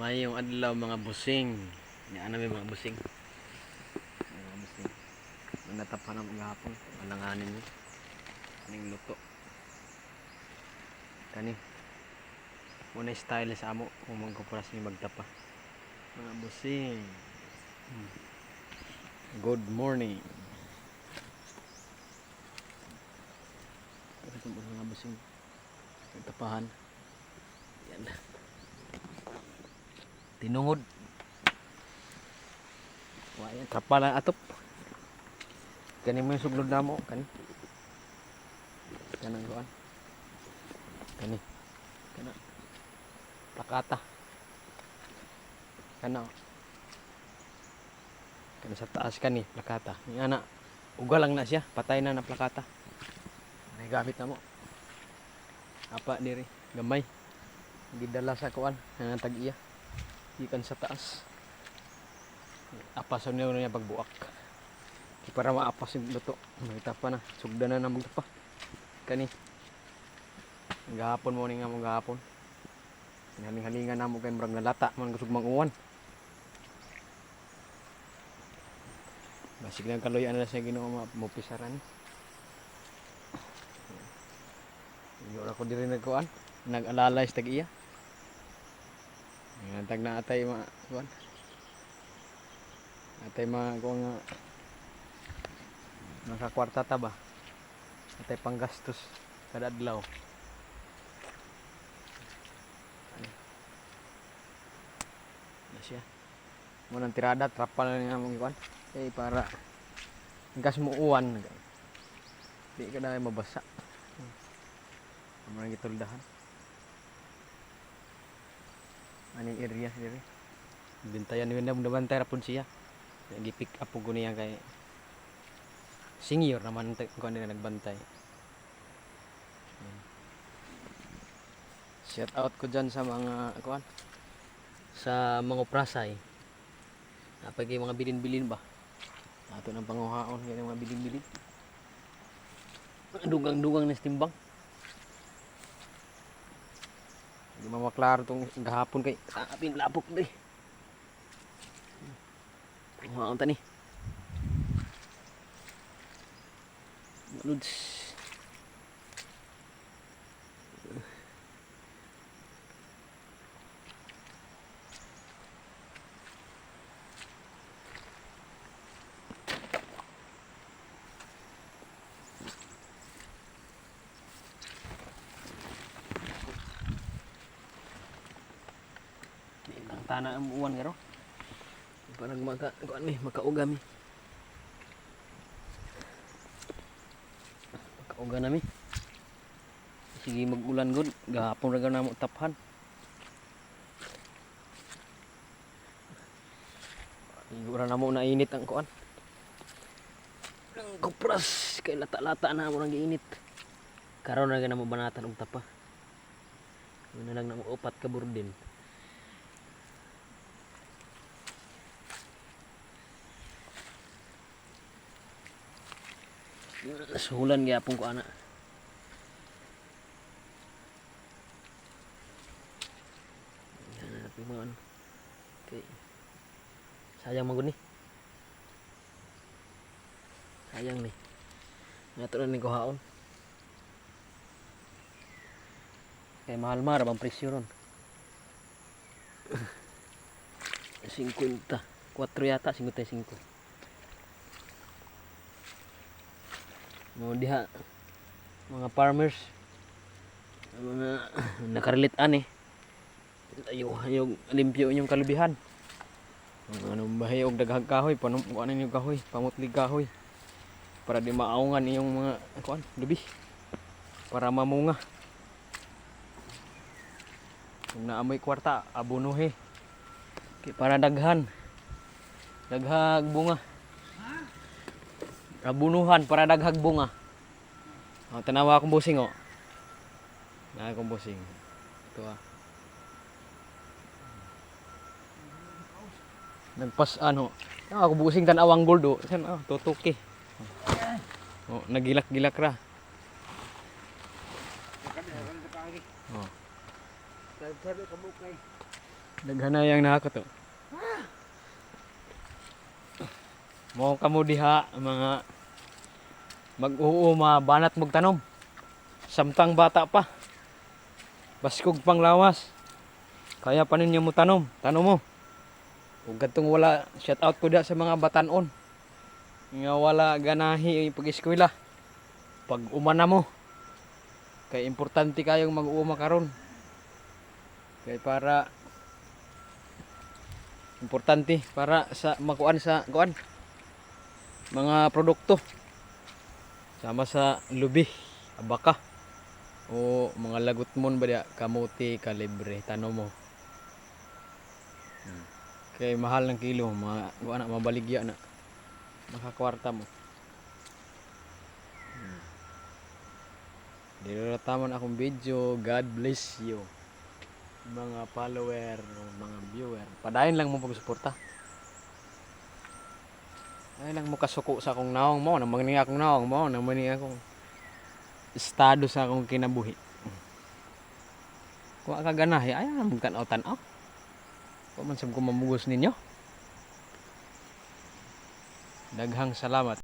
May yung adlaw mga busing. Yan namin mga busing. Mga busing. Manatapan ng gahapon. Malanganin niyo. Kaning luto. Kani. Muna style sa amo kung magkupuras niyo magtapa. Mga busing. Good morning. Ito mga busing. Nagtapahan. Yan. Tinungod. Wala trapa lang atop. Kani mo yung suglod na mo. Kani. Kanang kuan. Kani. Kana. Plakata. Kana. Kani sa taas kani. Plakata. Yung ana. Uga lang na siya. Patay na na plakata. May gamit na mo. Apa diri. Gamay. Gidala sa kuan. Nga tag-iya. Ikan sa taas. Apas ang niya pagbuak. Di para maapas yung luto. Makita pa na. Sugda na na magtapa. Kani. Gahapon mo ni nga mo gahapon. Haling-halingan na mo kay murag nalata man kusog manguwan. Basig lang kaloy ana sa Ginoo ma- mo pisaran. Iyo ra ko diri nagkuan. Nag-alalay sa tag-iya. Nga tag na atay mga kuan. Atay mga kuan nga nakakwarta ta ba? Atay panggastos kada adlaw. Ano? Na siya. Munang tirada trapal na nga mong kuan. Eh para gas mo uwan. Di ka na mabasa. Amo nang gituldahan. Aning area diri. Bintayan ni na bantay ra pud siya. Gi-pick up po niya kay senior naman ano na nagbantay. Shout out ko dyan sa mga kuan sa mga prasay. Napag mga bilin-bilin ba? Ato ng panguhaon kay mga bilin-bilin. Dugang-dugang na timbang. Hindi mamaklaro tong gahapon kay tapin lapok di. Panguhaon ta ni. Lods. Ang tana ang uwan garo. Parang maka kuan mi makaugami. Makauga na mi. Sige mag-ulan gud, gahapon ra na mo taphan. Siguro na mo na init ang kuan. Ang kupras kay lata-lata na mo nang giinit. Karon na na mo banatan og tapa. Na lang nang upat ka burdin. Suhulan gyapon ko ana. Yan na natin mga ano. Okay. Sayang magod ni. Sayang ni. Nga to na ni kuhaon. Kay mahal mara bang presyo ron. 50. 4 yata 55. Mo diha mga farmers. Mga nakarelate ani. Ayo ayo limpyo inyong kalubihan. Anong bahay og daghang kahoy panom ano yung kahoy pamutlig kahoy. Para di maaungan iyong mga kuan lubi. Para mamunga. Kung naamoy kwarta abunuhe Kay para daghan. Daghag bunga Rabunuhan para daghag bunga. Oh, tanawa akong busing oh. Na akong busing. Ito ah. Nagpas ano. Ah, ako busing tanawang gold oh. San ah, tutuki. Oh, nagilak-gilak ra. Oh. Sabi ka mo kay Daghan na yang nako to. Mo kamo diha mga mag-uuma banat magtanom. Samtang bata pa. Baskog pang lawas. Kaya pa ninyo mo tanom. Tanom mo. Ug gadtong wala shout out ko da sa mga batanon. Nga wala ganahi pag-eskwela. Pag umana mo. Kay importante kayong mag-uuma karon. Kay para importante para sa makuan sa kuan mga produkto sama sa lubi, abaka o mga lagot mon ba diya kamuti, kalibre, tano mo. Hmm. Kay mahal ng kilo, mga na mabaligya na. Makakwarta mo. Hmm. Dito akong video. God bless you. Mga follower, mga viewer. Padayon lang mo pagsuporta. Ay lang mo kasuko sa akong naong mo, namang ni akong naong mo, naman ni akong estado sa akong kinabuhi. Kung ka ganahe, ay ang kan tan oh. Kung man sab ko mamugos ninyo. Daghang salamat.